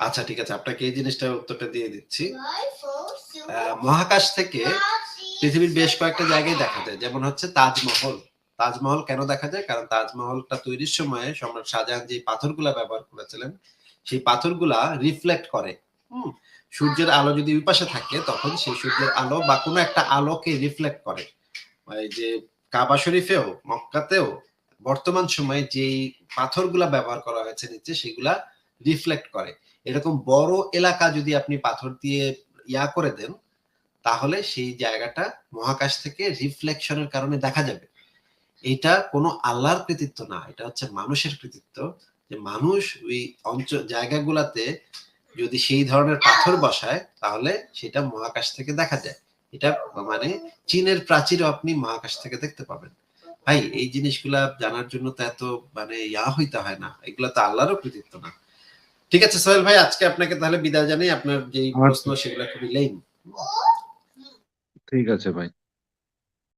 আচ্ছা ঠিক আছে আপনাকে এই জিনিসটার উত্তরটা দিয়ে দিচ্ছি। মহাকাশ থেকে পৃথিবীর বেশ কয়েকটা জায়গায় দেখা যায় যেমন হচ্ছে তাজমহল। তাজমহল কেন দেখা যায়? কারণ তাজমহলটা তৈরির সময় সম্রাট শাহজাহান যে পাথরগুলা ব্যবহার করেছিলেন সেই পাথরগুলা রিফ্লেক্ট করে। হুম সূর্যের আলো যদি ওই পাশে থাকে তখন সেই সূর্যের আলো বা কোনো একটা আলোকে রিফ্লেক্ট করে। এই যে কাবা শরীফেও মক্কাতেও বর্তমান সময়ে যে পাথরগুলা ব্যবহার করা হয়েছে নিচে সেগুলা রিফ্লেক্ট করে। এরকম বড় এলাকা যদি আপনি পাথর দিয়ে ইয়া করে দেন, তাহলে সেই জায়গাটা মহাকাশ থেকে রিফ্লেকশনের কারণে দেখা যাবে। এটা কোনো আল্লাহর কৃতিত্ব না, এটা হচ্ছে মানুষের কৃতিত্ব। যে মানুষ ওই অঞ্চল জায়গাগুলাতে যদি সেই ধরনের পাথর বসায়, তাহলে সেটা মহাকাশ থেকে দেখা যায়। এটা মানে চীনের প্রাচীরও আপনি মহাকাশ থেকে দেখতে পাবেন। ভাই, এই জিনিসগুলা জানার জন্য তো এত মানে ইয়া হইতে হয় না। এগুলা তো আল্লাহরও কৃতিত্ব না। ঠিক আছে সোহেল ভাই আজকে আপনাকে তাহলে বিদায় জানাই। আপনার যে প্রশ্ন সেগুলো খুবই লেন ঠিক আছে ভাই।